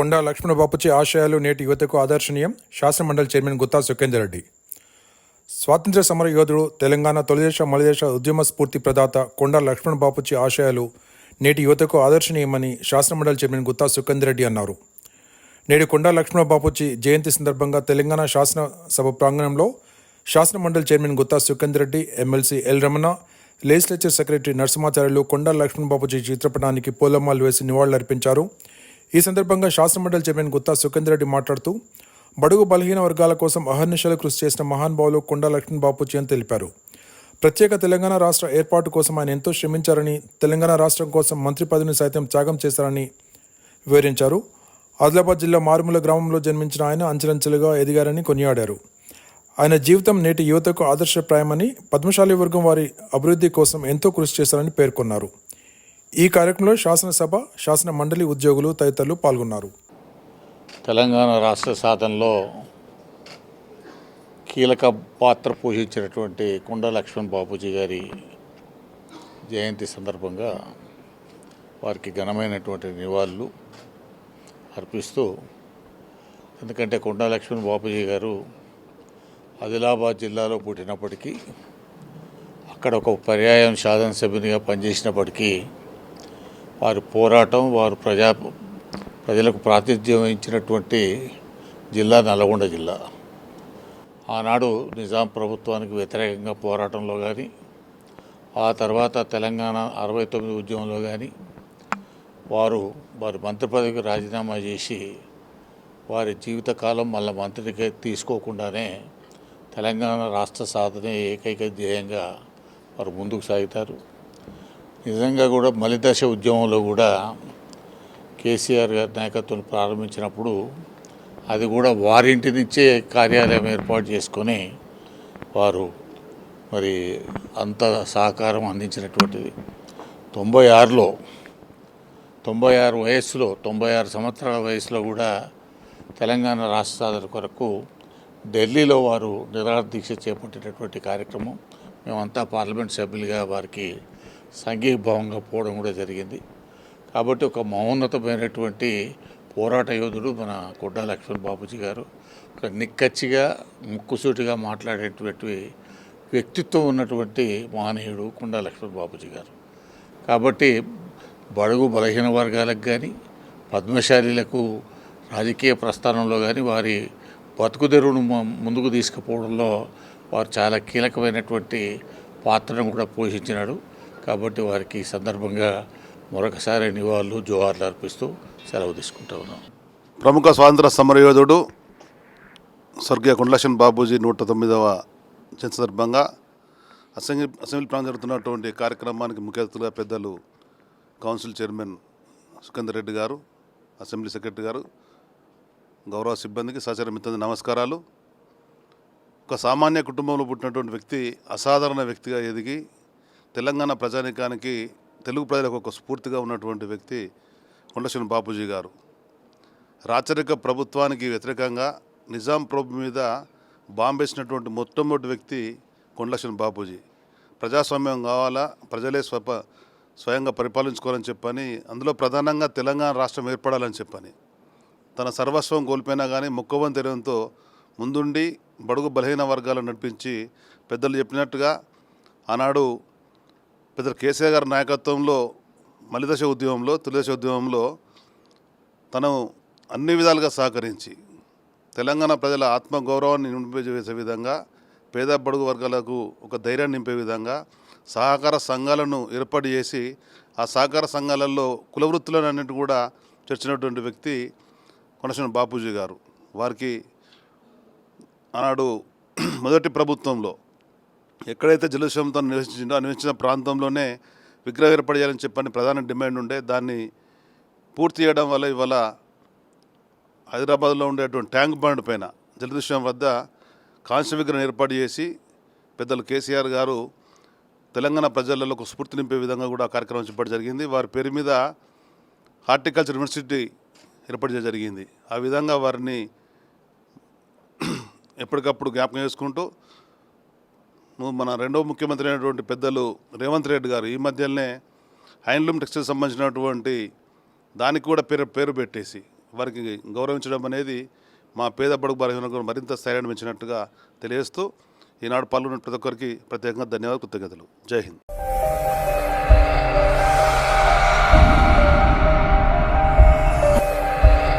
కొండా లక్ష్మణ బాపుచి ఆశయాలు నేటి యువతకు ఆదర్శనీయం. శాసనమండలి చైర్మన్ గుత్తా సుఖేందర్ రెడ్డి స్వాతంత్ర్య సమర యోధుడు తెలంగాణ తొలిదేశ మలిదేశ ఉద్యమ స్ఫూర్తి ప్రదాత కొండా లక్ష్మణ బాపుచి ఆశయాలు నేటి యువతకు ఆదర్శనీయమని శాసనమండలి చైర్మన్ గుత్తా సుఖేందర్ రెడ్డి అన్నారు. నేడు కొండా లక్ష్మణ బాపుచి జయంతి సందర్భంగా తెలంగాణ శాసనసభ ప్రాంగణంలో శాసనమండలి chairman Gutha Sukender Reddy MLC L Ramana legislature secretary Narasimhacharyulu Konda Laxman Bapuji చిత్రపటానికి పూలమాలు వేసి నివాళులర్పించారు. ఈ సందర్భంగా శాసనమండలి చైర్మన్ గుత్తా సుఖేందర్ రెడ్డి మాట్లాడుతూ బడుగు బలహీన వర్గాల కోసం అహర్నిశలు కృషి చేసిన మహానుభావులు కొండా లక్ష్మణ్ బాపూజీ అని తెలిపారు. ప్రత్యేక తెలంగాణ రాష్ట్ర ఏర్పాటు కోసం ఆయన ఎంతో శ్రమించారని తెలంగాణ రాష్ట్రం కోసం మంత్రి పదవిని సైతం త్యాగం చేశారని వివరించారు. ఆదిలాబాద్ జిల్లా మారుమూల గ్రామంలో జన్మించిన ఆయన అంచెలంచెలుగా ఎదిగారని కొనియాడారు. ఆయన జీవితం నేటి యువతకు ఆదర్శప్రాయమని పద్మశాలి వర్గం వారి అభివృద్ధి కోసం ఎంతో కృషి చేశారని పేర్కొన్నారు. ఈ కార్యక్రమంలో శాసనసభ శాసన మండలి ఉద్యోగులు తదితరులు పాల్గొన్నారు. తెలంగాణ రాష్ట్ర సాధనలో కీలక పాత్ర పోషించినటువంటి కొండ లక్ష్మణ్ బాపూజీ గారి జయంతి సందర్భంగా వారికి ఘనమైనటువంటి నివాళులు అర్పిస్తూ ఎందుకంటే కొండ లక్ష్మణ్ బాపూజీ గారు ఆదిలాబాద్ జిల్లాలో పుట్టినప్పటికీ అక్కడ ఒక పర్యాయం శాసనసభ్యునిగా పనిచేసినప్పటికీ వారి పోరాటం వారు ప్రజా ప్రజలకు ప్రాతినిధ్యం వహించినటువంటి జిల్లా నల్గొండ జిల్లా. ఆనాడు నిజాం ప్రభుత్వానికి వ్యతిరేకంగా పోరాటంలో కానీ ఆ తర్వాత తెలంగాణ అరవై తొమ్మిది ఉద్యమంలో కానీ వారు వారి మంత్రి పదవికి రాజీనామా చేసి వారి జీవితకాలం మళ్ళీ మంత్రికి తీసుకోకుండానే తెలంగాణ రాష్ట్ర సాధనే ఏకైక ధ్యేయంగా వారు ముందుకు సాగుతారు. నిజంగా కూడా మలిదశ ఉద్యమంలో కూడా కేసీఆర్ గారి నాయకత్వం ప్రారంభించినప్పుడు అది కూడా వారింటి నుంచే కార్యాలయం ఏర్పాటు చేసుకొని వారు మరి అంత సహకారం అందించినటువంటిది. తొంభై ఆరులో తొంభై ఆరు వయస్సులో తొంభై ఆరు సంవత్సరాల వయసులో కూడా తెలంగాణ రాష్ట్ర సాధన కొరకు ఢిల్లీలో వారు నిరాహార దీక్ష చేపట్టినటువంటి కార్యక్రమం. మేమంతా పార్లమెంట్ సభ్యులుగా వారికి సంఘీభావంగా పోవడం కూడా జరిగింది. కాబట్టి ఒక మహోన్నతమైనటువంటి పోరాట యోధుడు మన కొడ్డా లక్ష్మణ్ బాబుజీ గారు. ఒక నిక్కచ్చిగా ముక్కుసూటిగా మాట్లాడేటువంటి వ్యక్తిత్వం ఉన్నటువంటి మహనీయుడు కొండా లక్ష్మణ్ బాబుజీ గారు. కాబట్టి బడుగు బలహీన వర్గాలకు కానీ పద్మశాలీలకు రాజకీయ ప్రస్థానంలో కానీ వారి బతుకుదెరువును ము- ముందుకు తీసుకుపోవడంలో వారు చాలా కీలకమైనటువంటి పాత్రను కూడా పోషించినాడు. కాబట్టి వారికి ఈ సందర్భంగా మరొకసారి నివాళులు జోహార్లు అర్పిస్తూ సెలవు తీసుకుంటా ఉన్నాం. ప్రముఖ స్వాతంత్ర సమరయోధుడు స్వర్గీయ కొండలక్ష్మణ్ బాబూజీ నూట తొమ్మిదవ జయంతి సందర్భంగా అసెంబ్లీ అసెంబ్లీ ప్రాంతం జరుగుతున్నటువంటి కార్యక్రమానికి ముఖ్య అతిథులుగా పెద్దలు కౌన్సిల్ చైర్మన్ సుఖేందర్ రెడ్డి గారు అసెంబ్లీ సెక్రటరీ గారు గౌరవ సిబ్బందికి సహచర మిత్రులకు నమస్కారాలు. ఒక సామాన్య కుటుంబంలో పుట్టినటువంటి వ్యక్తి అసాధారణ వ్యక్తిగా ఎదిగి తెలంగాణ ప్రజానికానికి తెలుగు ప్రజలకు ఒక స్ఫూర్తిగా ఉన్నటువంటి వ్యక్తి కొండలక్ష్మణ్ బాపూజీ గారు. రాచరిక ప్రభుత్వానికి వ్యతిరేకంగా నిజాం ప్రభు మీద బాంబేసినటువంటి మొట్టమొదటి వ్యక్తి కొండలక్ష్మణ్ బాపూజీ. ప్రజాస్వామ్యం కావాలా? ప్రజలే స్వప స్వయంగా పరిపాలించుకోవాలని చెప్పని అందులో ప్రధానంగా తెలంగాణ రాష్ట్రం ఏర్పడాలని చెప్పని. తన సర్వస్వం కోల్పోయినా కానీ మొక్కవం తెరవంతో ముందుండి బడుగు బలహీన వర్గాలు నడిపించి పెద్దలు చెప్పినట్టుగా ఆనాడు పెద్దలు కేసీఆర్ గారి నాయకత్వంలో మలిదశ ఉద్యమంలో తొలిదశ ఉద్యమంలో తను అన్ని విధాలుగా సహకరించి తెలంగాణ ప్రజల ఆత్మగౌరవాన్ని నింపేసే విధంగా పేద బడుగు వర్గాలకు ఒక ధైర్యాన్ని నింపే విధంగా సహకార సంఘాలను ఏర్పాటు చేసి ఆ సహకార సంఘాలలో కుల వృత్తులన్నింటి కూడా చేర్చినటువంటి వ్యక్తి కొనసిన బాపూజీ గారు. వారికి ఆనాడు మొదటి ప్రభుత్వంలో ఎక్కడైతే జలవిషయంతో నివసించిందో ఆ నివసించిన ప్రాంతంలోనే విగ్రహం ఏర్పాటు చేయాలని చెప్పని ప్రధాన డిమాండ్ ఉండే దాన్ని పూర్తి చేయడం వల్ల ఇవాళ హైదరాబాద్లో ఉండేటువంటి ట్యాంక్ బండ్ పైన జలదృశ్యం వద్ద కాంస్య విగ్రహం ఏర్పాటు చేసి పెద్దలు కేసీఆర్ గారు తెలంగాణ ప్రజలలో ఒక స్ఫూర్తి నింపే విధంగా కూడా కార్యక్రమం చెప్పడం జరిగింది. వారి పేరు మీద హార్టికల్చర్ యూనివర్సిటీ ఏర్పాటు చేయడం జరిగింది. ఆ విధంగా వారిని ఎప్పటికప్పుడు జ్ఞాపకం చేసుకుంటూ మన రెండో ముఖ్యమంత్రి అయినటువంటి పెద్దలు రేవంత్ రెడ్డి గారు ఈ మధ్యనే హ్యాండ్లూమ్ టెక్స్టైల్ సంబంధించినటువంటి దానికి కూడా పేరు పేరు పెట్టేసి వారికి గౌరవించడం అనేది మా పేద బడుగు బలహీనకు మరింత స్థైర్యాన్ని పెంచినట్టుగా తెలియజేస్తూ ఈనాడు పాల్గొన్న ప్రతి ఒక్కరికి ప్రత్యేకంగా ధన్యవాదాలు కృతజ్ఞతలు. జై హింద్.